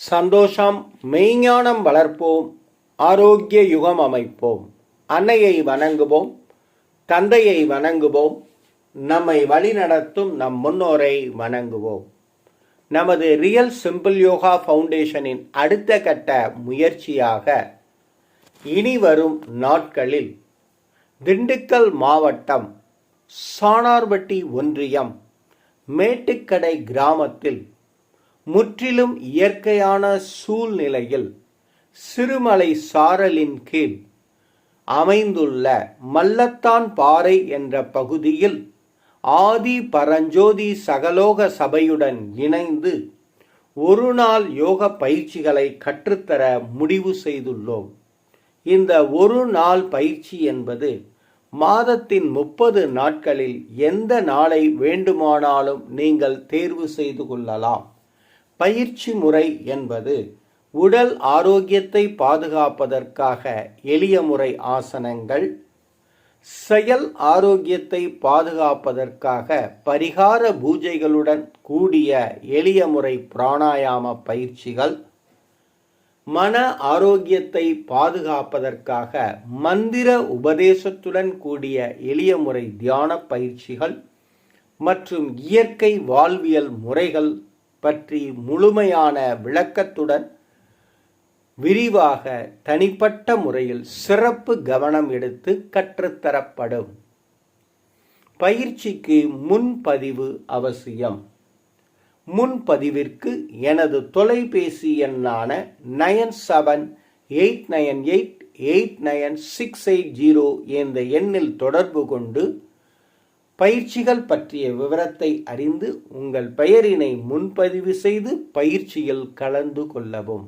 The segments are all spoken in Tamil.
சந்தோஷம் மெய்ஞானம் வளர்ப்போம் ஆரோக்கிய யுகம் அமைப்போம். அன்னையை வணங்குவோம் தந்தையை வணங்குவோம் நம்மை வழிநடத்தும் நம் முன்னோரை வணங்குவோம். நமது ரியல் சிம்பிள் யோகா ஃபவுண்டேஷனின் அடுத்த கட்ட முயற்சியாக இனி வரும் நாட்களில் திண்டுக்கல் மாவட்டம் சாணார்பட்டி ஒன்றியம் மேட்டுக்கடை கிராமத்தில் முற்றிலும் இயற்கையான சூழ்நிலையில் சிறுமலை சாரலின் கீழ் அமைந்துள்ள மல்லத்தான் பாறை என்ற பகுதியில் ஆதி பரஞ்சோதி சகலோக சபையுடன் இணைந்து ஒரு நாள் யோக பயிற்சிகளை கற்றுத்தர முடிவு செய்துள்ளோம். இந்த ஒரு நாள் பயிற்சி என்பது மாதத்தின் முப்பது நாட்களில் எந்த நாளை வேண்டுமானாலும் நீங்கள் தேர்வு செய்து கொள்ளலாம். பயிற்சி முறை என்பது உடல் ஆரோக்கியத்தை பாதுகாப்பதற்காக எளிய முறை ஆசனங்கள் செயல் ஆரோக்கியத்தை பாதுகாப்பதற்காக பரிகார பூஜைகளுடன் கூடிய எளிய முறை பிராணாயாம பயிற்சிகள் மன ஆரோக்கியத்தை பாதுகாப்பதற்காக மந்திர உபதேசத்துடன் கூடிய எளிய முறை தியான பயிற்சிகள் மற்றும் இயற்கை வாழ்வியல் முறைகள் பற்றி முழுமையான விளக்கத்துடன் விரிவாக தனிப்பட்ட முறையில் சிறப்பு கவனம் எடுத்து கற்றுத்தரப்படும். பயிற்சிக்கு முன்பதிவு அவசியம். முன்பதிவிற்கு எனது தொலைபேசி எண்ணான nine seven eight nine eight eight nine six eight zero என்ற எண்ணில் தொடர்பு கொண்டு பயிற்சிகள் பற்றிய விவரத்தை அறிந்து உங்கள் பெயரினை முன்பதிவு செய்து பயிற்சியில் கலந்து கொள்ளவும்.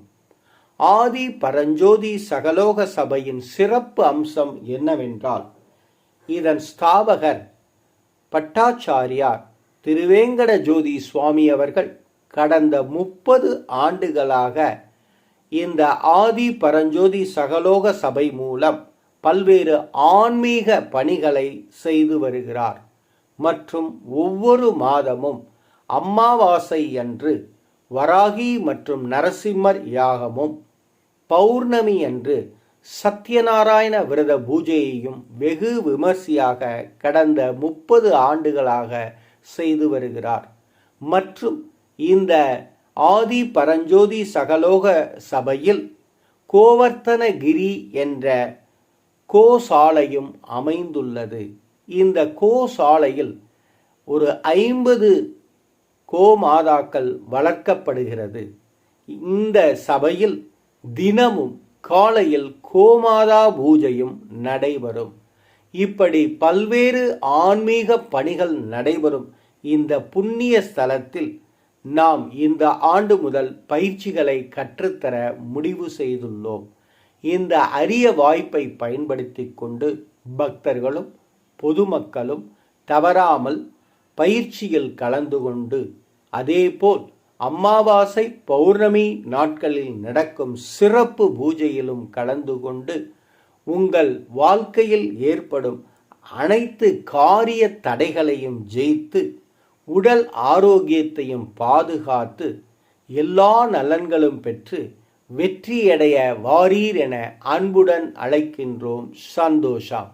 ஆதி பரஞ்சோதி சகலோக சபையின் சிறப்பு அம்சம் என்னவென்றால் இதன் ஸ்தாபகர் பட்டாச்சாரியார் திருவேங்கட ஜோதி சுவாமி அவர்கள் கடந்த முப்பது ஆண்டுகளாக இந்த ஆதி பரஞ்சோதி சகலோக சபை மூலம் பல்வேறு ஆன்மீக பணிகளை செய்து வருகிறார். மற்றும் ஒவ்வொரு மாதமும் அம்மாவாசை அன்று வராகி மற்றும் நரசிம்மர் யாகமும் பௌர்ணமி அன்று சத்யநாராயண விரத பூஜையையும் வெகு விமர்சையாக கடந்த முப்பது ஆண்டுகளாக செய்து வருகிறார். மற்றும் இந்த ஆதி பரஞ்சோதி சகலோக சபையில் கோவர்த்தனகிரி என்ற கோசாலையும் அமைந்துள்ளது. இந்த கோ சாலையில் ஒரு ஐம்பது கோமாதாக்கள் வளர்க்கப்படுகிறது. இந்த சபையில் தினமும் காலையில் கோமாதா பூஜையும் நடைபெறும். இப்படி பல்வேறு ஆன்மீக பணிகள் நடைபெறும். இந்த புண்ணிய ஸ்தலத்தில் நாம் இந்த ஆண்டு முதல் பயிற்சிகளை கற்றுத்தர முடிவு செய்துள்ளோம். இந்த அரிய வாய்ப்பை பயன்படுத்தி கொண்டு பக்தர்களும் பொதுமக்களும் தவறாமல் பயிற்சியில் கலந்து கொண்டு அதேபோல் அமாவாசை பௌர்ணமி நாட்களில் நடக்கும் சிறப்பு பூஜையிலும் கலந்து கொண்டு உங்கள் வாழ்க்கையில் ஏற்படும் அனைத்து காரிய தடைகளையும் ஜெயித்து உடல் ஆரோக்கியத்தையும் பாதுகாத்து எல்லா நலன்களும் பெற்று வெற்றியடைய வாரீர் என அன்புடன் அழைக்கின்றோம். சந்தோஷம்.